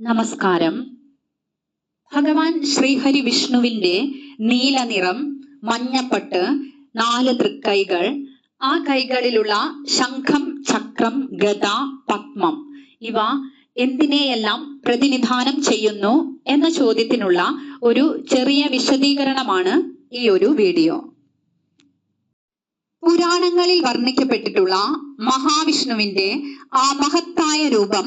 നമസ്കാരം. ഭഗവാൻ ശ്രീഹരി വിഷ്ണുവിന്റെ നീലനിറം മഞ്ഞപ്പട്ട് നാല് തൃക്കൈകൾ ആ കൈകളിലുള്ള ശംഖം ചക്രം ഗത പത്മം ഇവ എന്തിനെയെല്ലാം പ്രതിനിധാനം ചെയ്യുന്നു എന്ന ചോദ്യത്തിനുള്ള ഒരു ചെറിയ വിശദീകരണമാണ് ഈ ഒരു വീഡിയോ. പുരാണങ്ങളിൽ വർണിക്കപ്പെട്ടിട്ടുള്ള മഹാവിഷ്ണുവിന്റെ ആ മഹത്തായ രൂപം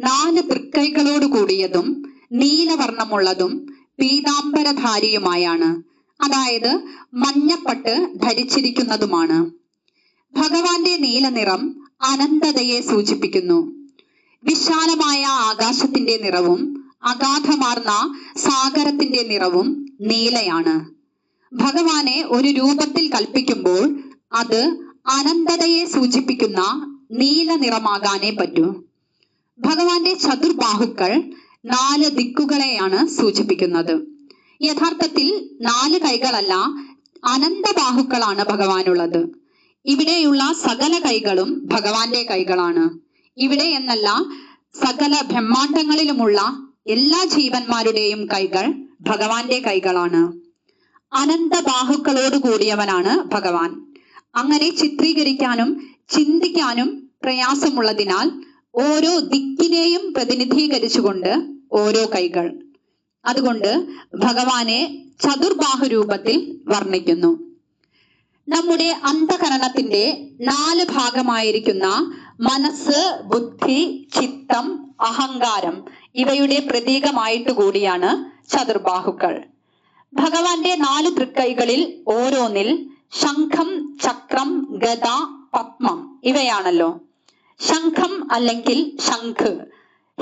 നാല് തൃക്കൈകളോട് കൂടിയതും നീലവർണമുള്ളതും പീതാംബരധാരിയുമായാണ്. അതായത് മഞ്ഞപ്പട്ട് ധരിച്ചിരിക്കുന്നതുമാണ്. ഭഗവാന്റെ നീലനിറം അനന്തതയെ സൂചിപ്പിക്കുന്നു. വിശാലമായ ആകാശത്തിന്റെ നിറവും അഗാധമാർന്ന സാഗരത്തിന്റെ നിറവും നീലയാണ്. ഭഗവാനെ ഒരു രൂപത്തിൽ കൽപ്പിക്കുമ്പോൾ അത് അനന്തതയെ സൂചിപ്പിക്കുന്ന നീല നിറമാകാനേ പറ്റൂ. ഭഗവാന്റെ ചതുർബാഹുക്കൾ നാല് ദിക്കുകളെയാണ് സൂചിപ്പിക്കുന്നത്. യഥാർത്ഥത്തിൽ നാല് കൈകളല്ല അനന്ത ബാഹുക്കളാണ് ഭഗവാനുള്ളത്. ഇവിടെയുള്ള സകല കൈകളും ഭഗവാന്റെ കൈകളാണ്. ഇവിടെ എന്നല്ല സകല ബ്രഹ്മാണ്ടങ്ങളിലുമുള്ള എല്ലാ ജീവന്മാരുടെയും കൈകൾ ഭഗവാന്റെ കൈകളാണ്. അനന്ത ബാഹുക്കളോട് കൂടിയവനാണ് ഭഗവാൻ. അങ്ങനെ ചിത്രീകരിക്കാനും ചിന്തിക്കാനും പ്രയാസമുള്ളതിനാൽ ഓരോ ദിക്കിനെയും പ്രതിനിധീകരിച്ചുകൊണ്ട് ഓരോ കൈകൾ. അതുകൊണ്ട് ഭഗവാനെ ചതുർബാഹു രൂപത്തിൽ വർണിക്കുന്നു. നമ്മുടെ അന്ധകരണത്തിന്റെ നാല് ഭാഗമായിരിക്കുന്ന മനസ്സ് ബുദ്ധി ചിത്തം അഹങ്കാരം ഇവയുടെ പ്രതീകമായിട്ട് കൂടിയാണ് ചതുർബാഹുക്കൾ. ഭഗവാന്റെ നാല് തൃക്കൈകളിൽ ഓരോന്നിൽ ശംഖം ചക്രം ഗദ പത്മം ഇവയാണല്ലോ. ശംഖം അല്ലെങ്കിൽ ശംഖ്.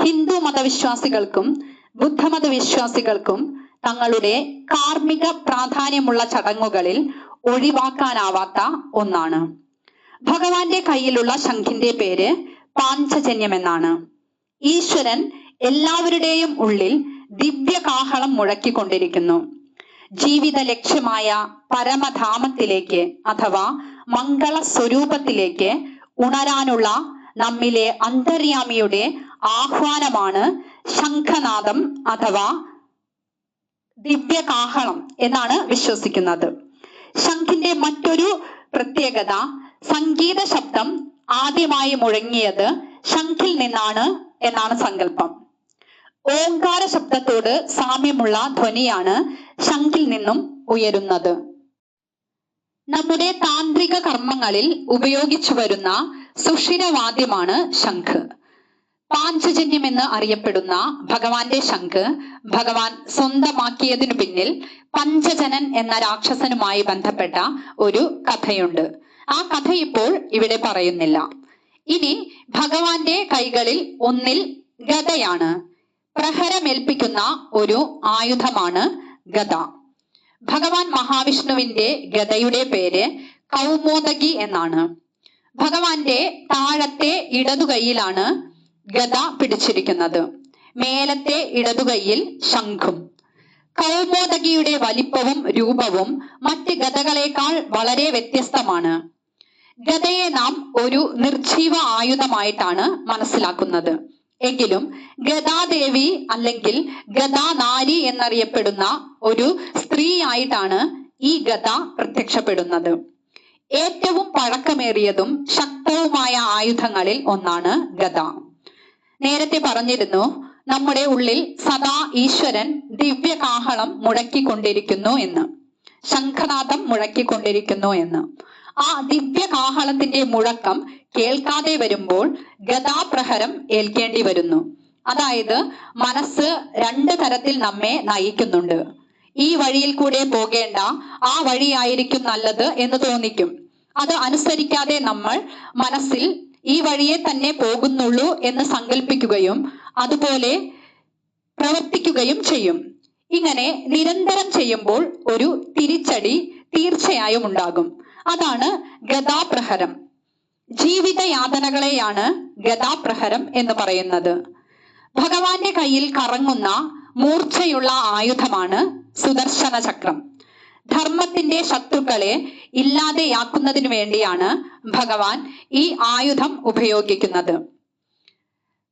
ഹിന്ദു മതവിശ്വാസികൾക്കും ബുദ്ധമത വിശ്വാസികൾക്കും തങ്ങളുടെ കാർമ്മിക പ്രാധാന്യമുള്ള ചടങ്ങുകളിൽ ഒഴിവാക്കാനാവാത്ത ഒന്നാണ്. ഭഗവാന്റെ കയ്യിലുള്ള ശംഖിന്റെ പേര് പാഞ്ചജന്യം എന്നാണ് ഈശ്വരൻ എല്ലാവരുടെയും ഉള്ളിൽ ദിവ്യകാഹളം മുഴക്കിക്കൊണ്ടിരിക്കുന്നു. ജീവിത ലക്ഷ്യമായ പരമധാമത്തിലേക്ക് അഥവാ മംഗള സ്വരൂപത്തിലേക്ക് ഉണരാനുള്ള നമ്മിലെ അന്തര്യാമിയുടെ ആഹ്വാനമാണ് ശംഖനാദം അഥവാ ദിവ്യകാഹളം എന്നാണ് വിശ്വസിക്കുന്നത്. ശംഖിന്റെ മറ്റൊരു പ്രത്യേകത സംഗീത ശബ്ദം ആദ്യമായി മുഴങ്ങിയത് ശംഖിൽ നിന്നാണ് എന്നാണ് സങ്കല്പം. ഓങ്കാര ശബ്ദത്തോട് സാമ്യമുള്ള ധ്വനിയാണ് ശംഖിൽ നിന്നും ഉയരുന്നത്. നമ്മുടെ താന്ത്രിക കർമ്മങ്ങളിൽ ഉപയോഗിച്ചു വരുന്ന സുഷിരവാദ്യമാണ് ശംഖ്. പാഞ്ചജന്യം എന്ന് അറിയപ്പെടുന്ന ഭഗവാന്റെ ശംഖ് ഭഗവാൻ സ്വന്തമാക്കിയതിനു പിന്നിൽ പഞ്ചജനൻ എന്ന രാക്ഷസനുമായി ബന്ധപ്പെട്ട ഒരു കഥയുണ്ട്. ആ കഥ ഇപ്പോൾ ഇവിടെ പറയുന്നില്ല. ഇനി ഭഗവാന്റെ കൈകളിൽ ഒന്നിൽ ഗതയാണ് പ്രഹരമേൽപ്പിക്കുന്ന ഒരു ആയുധമാണ് ഗത ഭഗവാൻ മഹാവിഷ്ണുവിന്റെ ഗതയുടെ പേര് കൗമോദകി എന്നാണ്. ഭഗവാന്റെ താഴത്തെ ഇടതു കൈയിലാണ് ഗത പിടിച്ചിരിക്കുന്നത്. മേലത്തെ ഇടതു കൈയിൽ ശംഖും. കൗമോദകിയുടെ വലിപ്പവും രൂപവും മറ്റ് ഗദകളേക്കാൾ വളരെ വ്യത്യസ്തമാണ്. ഗതയെ നാം ഒരു നിർജീവ ആയുധമായിട്ടാണ് മനസ്സിലാക്കുന്നത്. എങ്കിലും ഗതാദേവി അല്ലെങ്കിൽ ഗതാനാരി എന്നറിയപ്പെടുന്ന ഒരു സ്ത്രീയായിട്ടാണ് ഈ ഗത പ്രത്യക്ഷപ്പെടുന്നത്. ഏറ്റവും പഴക്കമേറിയതും ശക്തവുമായ ആയുധങ്ങളിൽ ഒന്നാണ് ഗത നേരത്തെ പറഞ്ഞിരുന്നു നമ്മുടെ ഉള്ളിൽ സദാ ഈശ്വരൻ ദിവ്യകാഹളം മുഴക്കിക്കൊണ്ടിരിക്കുന്നു എന്ന് ശംഖനാഥം മുഴക്കിക്കൊണ്ടിരിക്കുന്നു എന്ന്. ആ ദിവ്യകാഹളത്തിന്റെ മുഴക്കം കേൾക്കാതെ വരുമ്പോൾ ഗതാപ്രഹരം ഏൽക്കേണ്ടി വരുന്നു. അതായത് മനസ്സ് രണ്ട് തരത്തിൽ നമ്മെ നയിക്കുന്നുണ്ട്. ഈ വഴിയിൽ കൂടെ പോകേണ്ട ആ വഴിയായിരിക്കും നല്ലത് എന്ന് തോന്നിക്കും. അത് അനുസരിക്കാതെ നമ്മൾ മനസ്സിൽ ഈ വഴിയെ തന്നെ പോകുന്നുള്ളൂ എന്ന് സങ്കല്പിക്കുകയും അതുപോലെ പ്രവർത്തിക്കുകയും ചെയ്യും. ഇങ്ങനെ നിരന്തരം ചെയ്യുമ്പോൾ ഒരു തിരിച്ചടി തീർച്ചയായും ഉണ്ടാകും. അതാണ് ഗതാപ്രഹരം ജീവിത യാതനകളെയാണ് ഗതാപ്രഹരം എന്ന് പറയുന്നത്. ഭഗവാന്റെ കയ്യിൽ കറങ്ങുന്ന മൂർച്ചയുള്ള ആയുധമാണ് സുദർശന ചക്രം ധർമ്മത്തിന്റെ ശത്രുക്കളെ ഇല്ലാതെയാക്കുന്നതിനു വേണ്ടിയാണ് ഭഗവാൻ ഈ ആയുധം ഉപയോഗിക്കുന്നത്.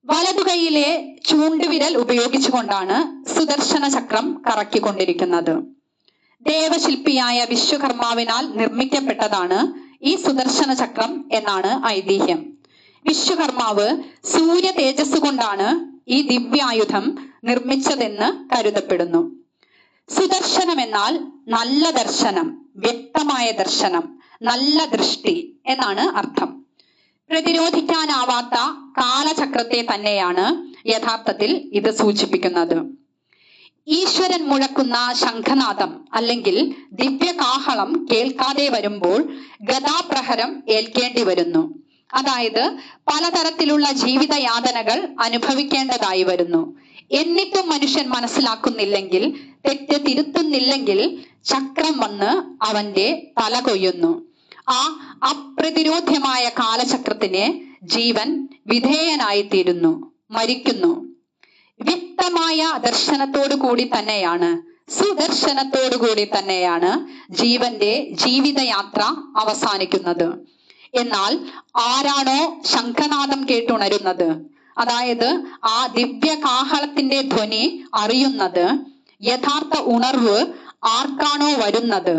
വലതുകൈയിലെ ചൂണ്ടുവിരൽ ഉപയോഗിച്ചുകൊണ്ടാണ് സുദർശന ചക്രം കറക്കിക്കൊണ്ടിരിക്കുന്നത്. ദേവശില്പിയായ വിശ്വകർമാവിനാൽ നിർമ്മിക്കപ്പെട്ടതാണ് ഈ സുദർശന ചക്രം എന്നാണ് ഐതിഹ്യം. വിശ്വകർമാവ് സൂര്യ തേജസ് കൊണ്ടാണ് ഈ ദിവ്യായുധം നിർമ്മിച്ചതെന്ന് കരുതപ്പെടുന്നു. സുദർശനം എന്നാൽ നല്ല ദർശനം വ്യക്തമായ ദർശനം നല്ല ദൃഷ്ടി എന്നാണ് അർത്ഥം. പ്രതിരോധിക്കാനാവാത്ത കാലചക്രത്തെ തന്നെയാണ് യഥാർത്ഥത്തിൽ ഇത് സൂചിപ്പിക്കുന്നത്. ഈശ്വരൻ മുഴക്കുന്ന ശംഖനാദം അല്ലെങ്കിൽ ദിവ്യകാഹളം കേൾക്കാതെ വരുമ്പോൾ ഗതാപ്രഹരം ഏൽക്കേണ്ടി വരുന്നു. അതായത് പലതരത്തിലുള്ള ജീവിത യാതനകൾ അനുഭവിക്കേണ്ടതായി വരുന്നു. എന്നിട്ടും മനുഷ്യൻ മനസ്സിലാക്കുന്നില്ലെങ്കിൽ തെറ്റ് തിരുത്തുന്നില്ലെങ്കിൽ ചക്രം വന്ന് അവന്റെ തല കൊയ്യുന്നു. ആ അപ്രതിരോധ്യമായ കാലചക്രത്തിന് ജീവൻ വിധേയനായി തീരുന്നു മരിക്കുന്നു. വ്യക്തമായ ദർശനത്തോടു കൂടി തന്നെയാണ് സുദർശനത്തോടു കൂടി തന്നെയാണ് ജീവന്റെ ജീവിതയാത്ര അവസാനിക്കുന്നത്. എന്നാൽ ആരാണോ ശംഖനാദം കേട്ടുണരുന്നത്? അതായത് ആ ദിവ്യ കാഹളത്തിന്റെ ധ്വനി അറിയുന്നത് യഥാർത്ഥ ഉണർവ് ആർക്കാണോ വരുന്നത്?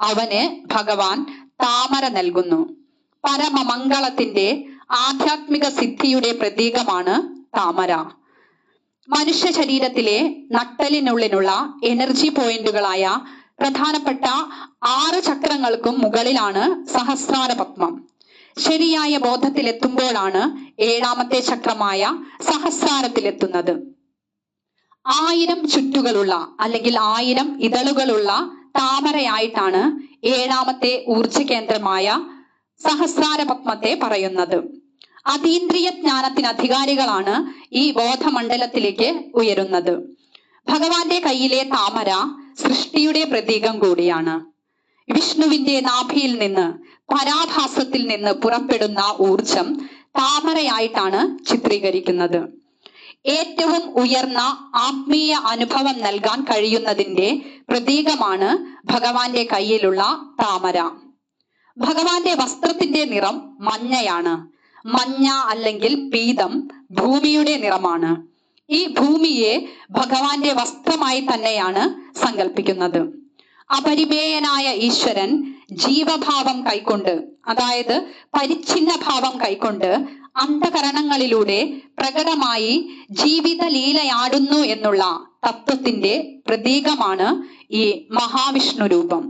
അവന് ഭഗവാൻ താമര നൽകുന്നു. പരമമംഗളത്തിന്റെ ആധ്യാത്മിക സിദ്ധിയുടെ പ്രതീകമാണ് താമര. മനുഷ്യ ശരീരത്തിലെ നട്ടലിനുള്ളിലുള്ള എനർജി പോയിന്റുകളായ പ്രധാനപ്പെട്ട ആറ് ചക്രങ്ങൾക്കും മുകളിലാണ് സഹസ്രാര പത്മം ശരിയായ ബോധത്തിലെത്തുമ്പോഴാണ് ഏഴാമത്തെ ചക്രമായ സഹസ്രാരത്തിലെത്തുന്നത്. ആയിരം ചുറ്റുകളുള്ള അല്ലെങ്കിൽ ആയിരം ഇതളുകളുള്ള താമരയായിട്ടാണ് ഏഴാമത്തെ ഊർജ കേന്ദ്രമായ സഹസ്രാര പത്മത്തെ പറയുന്നത്. അതീന്ദ്രിയ ജ്ഞാനത്തിന് അധികാരികളാണ് ഈ ബോധമണ്ഡലത്തിലേക്ക് ഉയരുന്നത്. ഭഗവാന്റെ കയ്യിലെ താമര സൃഷ്ടിയുടെ പ്രതീകം കൂടിയാണ്. വിഷ്ണുവിന്റെ നാഭിയിൽ നിന്ന് പരാഭാസത്തിൽ നിന്ന് പുറപ്പെടുന്ന ഊർജം താമരയായിട്ടാണ് ചിത്രീകരിക്കുന്നത്. ഏറ്റവും ഉയർന്ന ആത്മീയ അനുഭവം നൽകാൻ കഴിയുന്നതിന്റെ പ്രതീകമാണ് ഭഗവാന്റെ കയ്യിലുള്ള താമര. ഭഗവാന്റെ വസ്ത്രത്തിന്റെ നിറം മഞ്ഞയാണ്. മഞ്ഞ അല്ലെങ്കിൽ പീതം ഭൂമിയുടെ നിറമാണ്. ഈ ഭൂമിയെ ഭഗവാന്റെ വസ്ത്രമായി തന്നെയാണ് സങ്കല്പിക്കുന്നത്. അപരിമേയനായ ഈശ്വരൻ ജീവഭാവം കൈക്കൊണ്ട് അതായത് പരിച്ഛിന്ന ഭാവം കൈക്കൊണ്ട് അന്ധകരണങ്ങളിലൂടെ പ്രകടമായി ജീവിത ലീലയാടുന്നു എന്നുള്ള തത്വത്തിന്റെ പ്രതീകമാണ് ഈ മഹാവിഷ്ണു രൂപം